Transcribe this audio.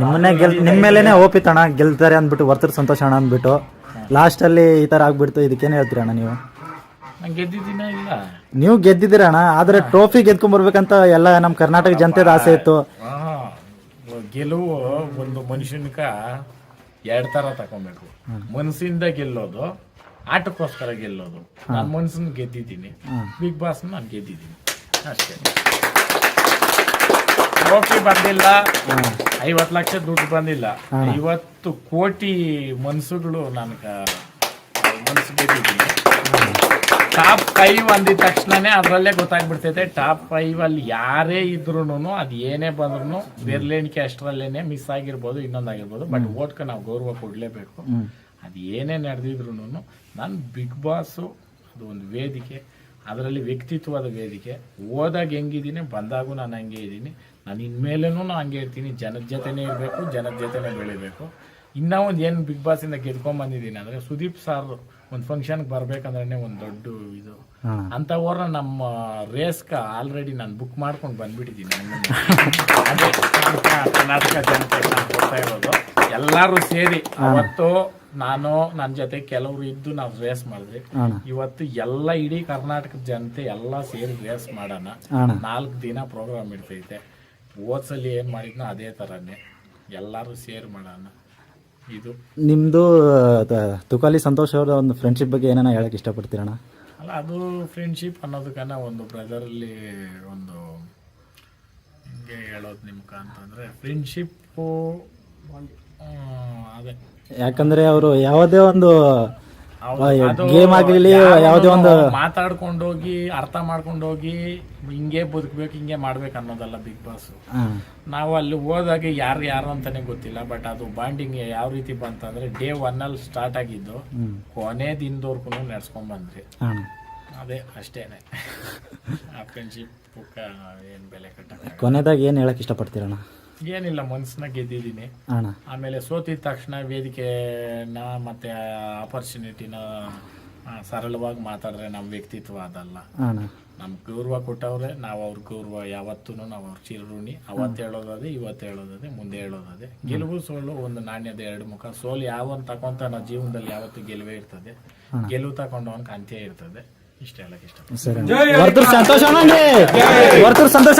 ನಿಮ್ಮನ್ನೇ ಗೆಲ್ ನಿಮ್ಮ ಮೇಲೇನೆ ಓಪಿತ್ ಅಣ್ಣ ಗೆಲ್ತಾರೆ ಅಂದ್ಬಿಟ್ಟು ಬರ್ತಾರೆ ಸಂತೋಷ ಅಣ್ಣ ಅಂದ್ಬಿಟ್ಟು. ಲಾಸ್ಟಲ್ಲಿ ಈ ಥರ ಆಗ್ಬಿಡ್ತು ಇದಕ್ಕೇನು ಹೇಳ್ತೀರ ಅಣ್ಣ ನೀವು? ನಾನು ಗೆದ್ದಿದ್ದೀನ ಇಲ್ಲ? ನೀವು ಗೆದ್ದಿದ್ದೀರ ಅಣ್ಣ? ಆದರೆ ಟ್ರೋಫಿ ಗೆದ್ಕೊಂಬರ್ಬೇಕಂತ ಎಲ್ಲ ನಮ್ಮ ಕರ್ನಾಟಕ ಜನತೆದ ಆಸೆ ಇತ್ತು. ಆ, ಗೆಲುವು ಒಂದು ಮನುಷ್ಯನಕ ಎರಡ್ ತರ ತಕೊಬೇಕು ಮನಸ್ಸಿಂದ ಗೆಲ್ಲೋದು ಆಟಕ್ಕೋಸ್ಕರ ಗೆಲ್ಲೋದು. ನಾನು ಮನ್ಸನ್ನ ಗೆದ್ದಿದ್ದೀನಿ. ಬಿಗ್ ಬಾಸ್ ನಾನು ಗೆದ್ದಿದ್ದೀನಿ. ಅಷ್ಟೇ. ಟ್ರೋಫಿ ಬಂದಿಲ್ಲ. ಐವತ್ತು ಲಕ್ಷ ದುಡ್ಡು ಬಂದಿಲ್ಲ. ಐವತ್ತು ಕೋಟಿ ಮನ್ಸುಗಳು ನನಗೆ ಮನ್ಸು ಟಾಪ್ ಫೈವ್ ಅಂದಿದ ತಕ್ಷಣನೇ ಅದರಲ್ಲೇ ಗೊತ್ತಾಗ್ಬಿಡ್ತೈತೆ. ಟಾಪ್ ಫೈವ್ ಅಲ್ಲಿ ಯಾರೇ ಇದ್ರು ಅದು ಏನೇ ಬಂದ್ರು ಬೆರ್ಲೇಣಿಕೆ ಅಷ್ಟರಲ್ಲೇನೆ ಮಿಸ್ ಆಗಿರ್ಬೋದು ಇನ್ನೊಂದಾಗಿರ್ಬೋದು ಬಟ್ ಓಟ್ಗೆ ನಾವು ಗೌರವ ಕೊಡಲೇಬೇಕು. ಅದು ಏನೇ ನಡೆದಿದ್ರು ನಾನು ಬಿಗ್ ಬಾಸು ಅದು ಒಂದು ವೇದಿಕೆ. ಅದರಲ್ಲಿ ವ್ಯಕ್ತಿತ್ವದ ವೇದಿಕೆ. ಹೋದಾಗ ಹೆಂಗಿದ್ದೀನಿ ಬಂದಾಗೂ ನಾನು ಹಂಗೆ ಇದ್ದೀನಿ. ನಾನು ಇನ್ಮೇಲೇನೂ ನಾನು ಹಂಗೆ ಇರ್ತೀನಿ. ಜನದ ಜೊತೆನೇ ಇರಬೇಕು ಜನದ ಜೊತೆನೇ ಬೆಳಿಬೇಕು. ಇನ್ನೂ ಒಂದು ಏನು ಬಿಗ್ ಬಾಸಿಂದ ಗೆದ್ಕೊಂಬಂದಿದ್ದೀನಿ ಅಂದರೆ ಸುದೀಪ್ ಸಾರ್ ಒಂದು ಫಂಕ್ಷನ್ಗೆ ಬರಬೇಕಂದ್ರೆ ಒಂದು ದೊಡ್ಡ ಇದು. ಅಂಥವ್ರನ್ನ ನಮ್ಮ ರೇಸ್ಗೆ ಆಲ್ರೆಡಿ ನಾನು ಬುಕ್ ಮಾಡ್ಕೊಂಡು ಬಂದ್ಬಿಟ್ಟಿದ್ದೀನಿ. ಕರ್ನಾಟಕ ಜನತೆ ನಾನು ಕೊಡ್ತಾ ಇರೋದು. ಎಲ್ಲರೂ ಸೇರಿ ಅವತ್ತು ನಾನು ನನ್ನ ಜೊತೆ ಕೆಲವರು ಇದ್ದು ನಾವು ರೇಸ್ ಮಾಡಿದ್ವಿ. ಇವತ್ತು ಎಲ್ಲ ಇಡೀ ಕರ್ನಾಟಕದ ಜನತೆ ಎಲ್ಲ ಸೇರಿ ರೇಸ್ ಮಾಡೋಣ. ನಾಲ್ಕು ದಿನ ಪ್ರೋಗ್ರಾಮ್ ಇಡ್ತೈತೆ ಓದ್ಸಲಿ ಏನು ಮಾಡಿದ್ನೋ ಅದೇ ಥರನೇ ಎಲ್ಲರೂ ಸೇರಿ ಮಾಡೋಣ. ಇದು. ನಿಮ್ಮದು ತುಕಾಲಿ ಸಂತೋಷ್ ಅವರ ಒಂದು ಫ್ರೆಂಡ್ಶಿಪ್ ಬಗ್ಗೆ ಏನಾನ ಹೇಳಕ್ಕೆ ಇಷ್ಟಪಡ್ತೀರಣ್ಣ? ಅಲ್ಲ ಅದು ಫ್ರೆಂಡ್ಶಿಪ್ ಅನ್ನೋದಕ್ಕನ್ನ ಒಂದು ಬ್ರದರಲ್ಲಿ ಒಂದು ಹಿಂಗೆ ಹೇಳೋದು ನಿಮ್ಗೆ ಅಂತಂದರೆ ಫ್ರೆಂಡ್ಶಿಪ್ಪು ಯಾಕಂದ್ರೆ ಅವರು ಯಾವುದೇ ಒಂದು ಗೇಮ್ ಆಗಿರಲಿ ಯಾವುದೇ ಒಂದು ಮಾತಾಡ್ಕೊಂಡೋಗಿ ಅರ್ಥ ಮಾಡ್ಕೊಂಡೋಗಿ ಹಿಂಗೆ ಬದುಕ್ಬೇಕು ಹಿಂಗೆ ಮಾಡ್ಬೇಕು ಅನ್ನೋದಲ್ಲ ಬಿಗ್ ಬಾಸ್. ನಾವು ಅಲ್ಲಿ ಹೋದಾಗ ಯಾರು ಯಾರು ಅಂತಾನೆ ಗೊತ್ತಿಲ್ಲ ಬಟ್ ಅದು ಬಾಂಡಿಂಗ್ ಯಾವ ರೀತಿ ಬಂತಂದ್ರೆ ಡೇ ಒನ್ ಅಲ್ಲಿ ಸ್ಟಾರ್ಟ್ ಆಗಿದ್ದು ಕೊನೆ ದಿನದವರ್ಗು ನಡ್ಸ್ಕೊಂಡ್ ಬಂದ್ರಿ ಅದೇ ಅಷ್ಟೇನೆ. ಆ ಫ್ರೆಂಡ್ಶಿಪ್ ಏನು ಬೆಲೆ ಕಟ್ಟ ಕೊನೆದಾಗ ಏನು ಹೇಳಕ್ ಇಷ್ಟಪಡ್ತೀರಣ್ಣ? ಏನಿಲ್ಲ ಮನ್ಸನ್ನ ಗೆದ್ದಿದ್ದೀನಿ ಆಮೇಲೆ ಸೋತಿದ ತಕ್ಷಣ ವೇದಿಕೆನ ಮತ್ತೆ ಆಪರ್ಚುನಿಟಿನ ಸರಳವಾಗಿ ಮಾತಾಡ್ರೆ ನಮ್ಮ ವ್ಯಕ್ತಿತ್ವ ಅದಲ್ಲ. ನಮ್ ಗೌರವ ಕೊಟ್ಟವ್ರೆ ನಾವು ಅವ್ರ ಗೌರವ ಯಾವತ್ತೂ ನಾವು ಅವ್ರ ಚಿರಋಣಿ. ಅವತ್ತು ಹೇಳೋದದೆ ಇವತ್ತು ಹೇಳೋದದೆ ಮುಂದೆ ಹೇಳೋದದೆ. ಗೆಲುವು ಸೋಲು ಒಂದು ನಾಣ್ಯದ ಎರಡು ಮುಖ. ಸೋಲು ಯಾವನ್ ತಕೊಂತ ನಾವು ಜೀವನದಲ್ಲಿ ಯಾವತ್ತು ಗೆಲುವೇ ಇರ್ತದೆ. ಗೆಲುವು ತಗೊಂಡವನ್ಗೆ ಅಂತ್ಯ ಇರ್ತದೆ. ಇಷ್ಟ ಹೇಳಕ್ ಇಷ್ಟ ಸರಿ ವರ್ತೂರ್ ಸಂತೋಷ ಸಂತೋಷ